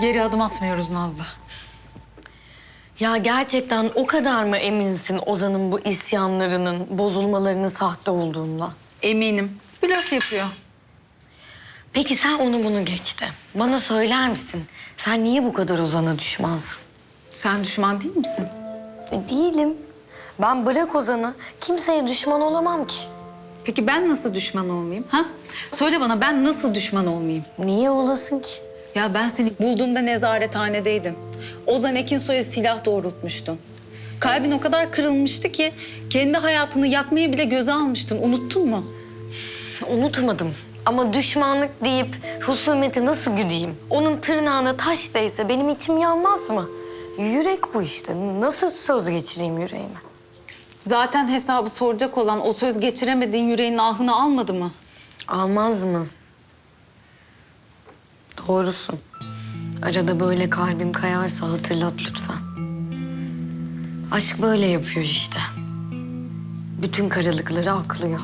Geri adım atmıyoruz Nazlı. Ya gerçekten o kadar mı eminsin Ozan'ın bu isyanlarının, bozulmalarının sahte olduğundan? Eminim. Blöf yapıyor. Peki sen onu bunu geçti. Bana söyler misin? Sen niye bu kadar Ozan'a düşmansın? Sen düşman değil misin? E, değilim. Ben bırak Ozan'ı. Kimseye düşman olamam ki. Peki ben nasıl düşman olmayayım? Ha? Söyle bana ben nasıl düşman olmayayım? Niye olasın ki? Ya ben seni bulduğumda nezarethanedeydim. Ozan Ekinsoy'a silah doğrultmuştun. Kalbin o kadar kırılmıştı ki kendi hayatını yakmayı bile göze almıştın. Unuttun mu? Unutmadım. Ama düşmanlık deyip husumeti nasıl güdeyim? Onun tırnağına taş değse benim içim yanmaz mı? Yürek bu işte. Nasıl söz geçireyim yüreğime? Zaten hesabı soracak olan o söz geçiremediğin yüreğin ahını almadı mı? Almaz mı? Doğrusun. Arada böyle kalbim kayarsa hatırlat lütfen. Aşk böyle yapıyor işte. Bütün karalıkları aklıyor.